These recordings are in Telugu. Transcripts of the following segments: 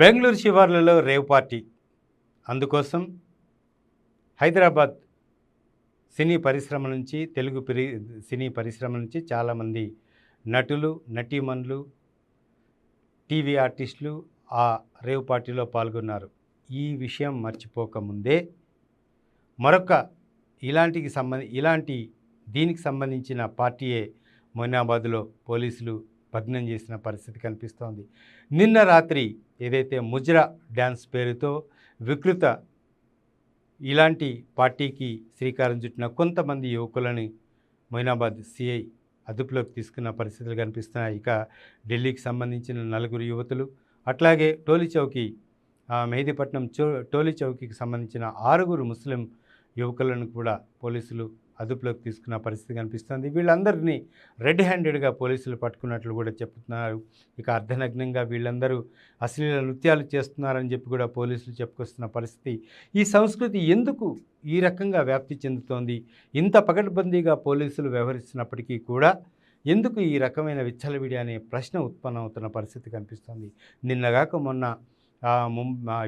Bengaluru శివార్లలో rave party. అందుకోసం హైదరాబాద్ సినీ పరిశ్రమ నుంచి తెలుగు పరి సినీ పరిశ్రమ నుంచి చాలామంది నటులు నటీమణులు టీవీ ఆర్టిస్టులు ఆ రేవ్ పార్టీలో పాల్గొన్నారు. ఈ విషయం మర్చిపోకముందే మరొక ఇలాంటికి సంబంధి ఇలాంటి దీనికి సంబంధించిన పార్టీయే మొయినాబాద్లో పోలీసులు భగ్నం చేసిన పరిస్థితి కనిపిస్తోంది. నిన్న రాత్రి ఏదైతే ముజ్రా డ్యాన్స్ పేరుతో వికృత ఇలాంటి పార్టీకి శ్రీకారం చుట్టిన కొంతమంది యువకులని మొయినాబాద్ సిఐ అదుపులోకి తీసుకున్న పరిస్థితులు కనిపిస్తున్నాయి. ఇక ఢిల్లీకి సంబంధించిన నలుగురు యువతులు అట్లాగే టోలీ చౌకీ మెహదీపట్నం చో టోలీ చౌకీకి సంబంధించిన ఆరుగురు ముస్లిం యువకులను కూడా పోలీసులు అదుపులోకి తీసుకున్న పరిస్థితి కనిపిస్తుంది. వీళ్ళందరినీ రెడ్ హ్యాండెడ్గా పోలీసులు పట్టుకున్నట్లు కూడా చెప్తున్నారు. ఇక అర్ధనగ్నంగా వీళ్ళందరూ అశ్లీల నృత్యాలు చేస్తున్నారని చెప్పి కూడా పోలీసులు చెప్పుకొస్తున్న పరిస్థితి. ఈ సంస్కృతి ఎందుకు ఈ రకంగా వ్యాప్తి చెందుతోంది? ఇంత పకడ్బందీగా పోలీసులు వ్యవహరిస్తున్నప్పటికీ కూడా ఎందుకు ఈ రకమైన విచ్చలవిడి అనే ప్రశ్న ఉత్పన్నమవుతున్న పరిస్థితి కనిపిస్తోంది. నిన్నగాక మొన్న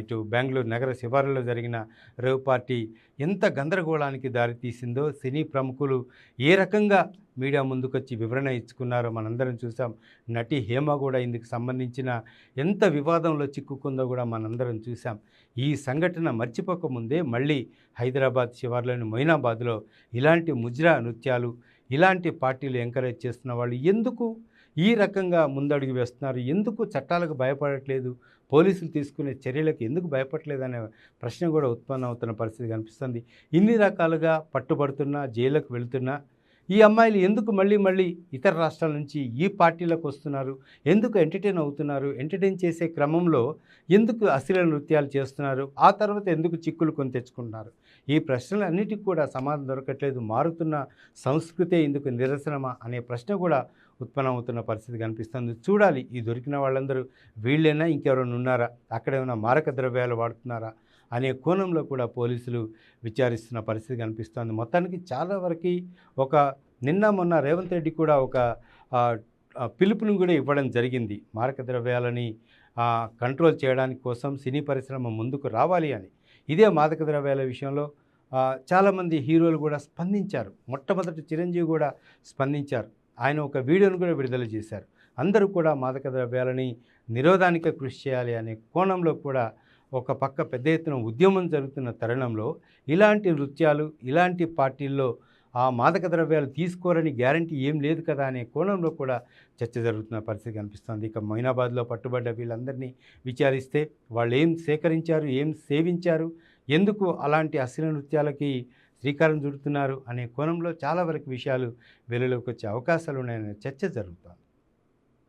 ఇటు బెంగళూరు నగర శివారులో జరిగిన రేవ్ పార్టీ ఎంత గందరగోళానికి దారితీసిందో సినీ ప్రముఖులు ఏ రకంగా మీడియా ముందుకొచ్చి వివరణ ఇచ్చుకున్నారో మనందరం చూసాం. నటి హేమ కూడా ఇందుకు సంబంధించిన ఎంత వివాదంలో చిక్కుకుందో కూడా మనందరం చూసాం. ఈ సంఘటన మర్చిపోకముందే మళ్ళీ హైదరాబాద్ శివార్లోని మొయినాబాద్లో ఇలాంటి ముజ్రా నృత్యాలు ఇలాంటి పార్టీలు ఎంకరేజ్ చేస్తున్న వాళ్ళు ఎందుకు ఈ రకంగా ముందడుగు వేస్తున్నారు. ఎందుకు చట్టాలకు భయపడట్లేదు? పోలీసులు తీసుకునే చర్యలకు ఎందుకు భయపడలేదు అనే ప్రశ్న కూడా ఉత్పన్నం అవుతున్న పరిస్థితి కనిపిస్తుంది. ఇన్ని రకాలుగా పట్టుబడుతున్నా జైలుకు వెళుతున్నా ఈ అమ్మాయిలు ఎందుకు మళ్ళీ మళ్ళీ ఇతర రాష్ట్రాల నుంచి ఈ పార్టీలకు వస్తున్నారు? ఎందుకు ఎంటర్టైన్ అవుతున్నారు? ఎంటర్టైన్ చేసే క్రమంలో ఎందుకు అశ్లీల నృత్యాలు చేస్తున్నారు? ఆ తర్వాత ఎందుకు చిక్కులు కొని తెచ్చుకుంటున్నారు? ఈ ప్రశ్నలన్నిటికీ కూడా సమాధానం దొరకట్లేదు. మారుతున్న సంస్కృతే ఇందుకు నిరసనమా అనే ప్రశ్న కూడా ఉత్పన్నమవుతున్న పరిస్థితి కనిపిస్తుంది. చూడాలి. ఈ దొరికిన వాళ్ళందరూ వీళ్ళైనా ఇంకెవరైనా ఉన్నారా? అక్కడ ఏమైనా మారక ద్రవ్యాలు వాడుతున్నారా? అనే కోణంలో కూడా పోలీసులు విచారిస్తున్న పరిస్థితి కనిపిస్తోంది. మొత్తానికి చాలా వరకు ఒక నిన్న మొన్న రేవంత్ రెడ్డి కూడా ఒక పిలుపును కూడా ఇవ్వడం జరిగింది. మారక ద్రవ్యాలని కంట్రోల్ చేయడానికి కోసం సినీ పరిశ్రమ ముందుకు రావాలి అని. ఇదే మాదక ద్రవ్యాల విషయంలో చాలామంది హీరోలు కూడా స్పందించారు. మొట్టమొదటి చిరంజీవి కూడా స్పందించారు. ఆయన ఒక వీడియోను కూడా విడుదల చేశారు. అందరూ కూడా మాదక ద్రవ్యాలని నిరోధానికి కృషి చేయాలి అనే కోణంలో కూడా ఒక పక్క పెద్ద ఎత్తున ఉద్యమం జరుగుతున్న తరుణంలో ఇలాంటి నృత్యాలు ఇలాంటి పార్టీల్లో ఆ మాదక ద్రవ్యాలు తీసుకోరని గ్యారంటీ ఏం లేదు కదా అనే కోణంలో కూడా చర్చ జరుగుతున్న పరిస్థితి కనిపిస్తుంది. ఇక మైనాబాద్లో పట్టుబడ్డ వీళ్ళందరినీ విచారిస్తే వాళ్ళు ఏం సేకరించారు ఏం సేవించారు ఎందుకు అలాంటి అశ్లీల నృత్యాలకి శ్రీకారం చుడుతున్నారు అనే కోణంలో చాలా వరకు విషయాలు వెలుగులోకి వచ్చే అవకాశాలు ఉన్నాయనే చర్చ జరుగుతోంది.